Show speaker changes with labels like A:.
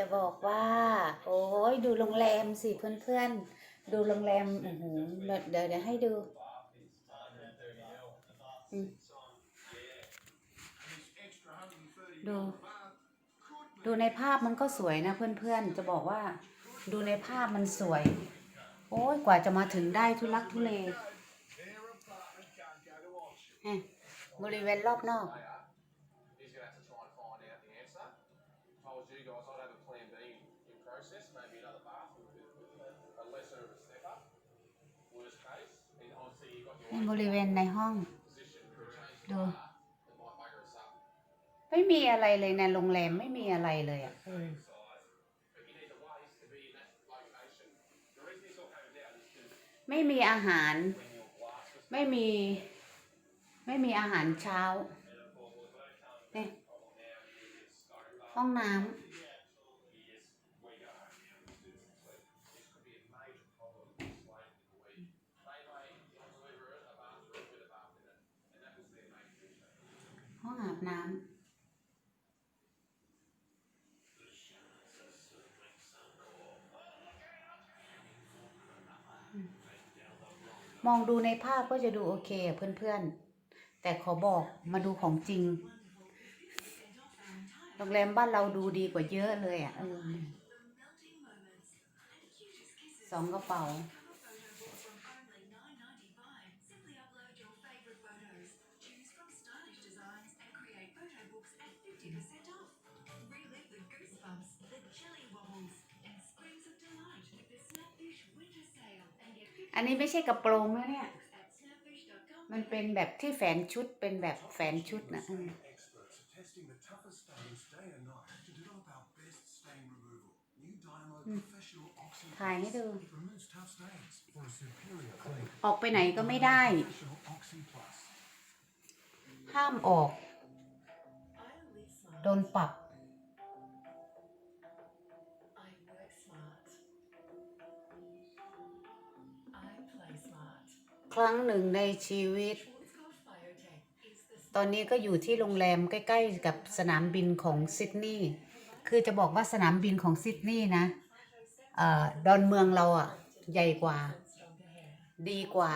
A: จะบอกว่า โอ้ยดูโรงแรมสิเพื่อนๆ ดูโรงแรมอือหือเดี๋ยวเดี๋ยวให้ดูดู ดูในภาพมันก็สวยนะเพื่อนๆ จะบอกว่า ดูในภาพมันสวย โอ้ยกว่าจะมาถึงได้ทุลักทุเลเฮ้ยบริเวณรอบนอก
B: Told you guys I'd have a plan B in process, maybe another bathroom with, with a lesser of a step up. Worst case, and obviously you've got your
A: นี่
B: own
A: บริเวณในห้อง
B: position for a change
A: ดู
B: that might bugger us up.
A: ไม่มีอะไรเลยในโรงแรมไม่มีอะไรเลยอะเออ
B: But you need the waste to be in that location. The reason this all came about is because
A: ไม่มีอาหาร
B: when your glass was
A: ไม่มี ไม่มีอาหารเช้าเนี่ย ห้องน้ำห้องอาบน้ำมองดูในภาพก็จะดูโอเคเพื่อนๆ แต่ขอบอกมาดูของจริง โรงแรมบ้านเราดูดีกว่าเยอะเลยอะสองกระเป๋า อันนี้ไม่ใช่กระโปรงนะเนี่ย มันเป็นแบบที่แฝนชุดเป็นแบบแฝนชุดนะ
C: testing the toughest stains day and night to develop our best stain removal. New Dynamo Professional Oxy
A: ถ่ายให้ดู
C: It removes tough stains for a superior clean.
A: ออกไปไหนก็ไม่ได้
C: Professional Oxy Plus.
A: ห้ามออก
D: I live smart.
A: โดนปรับ
D: I work smart. I play smart.
A: ครั้งหนึ่งในชีวิต
D: Schwarzkopf Biotech is the
A: ตอนนี้ก็อยู่ที่โรงแรมใกล้ๆกับสนามบินของซิดนีย์คือจะบอกว่าสนามบินของซิดนีย์นะเอ่อดอนเมืองเราอะ ใหญ่กว่า ดีกว่า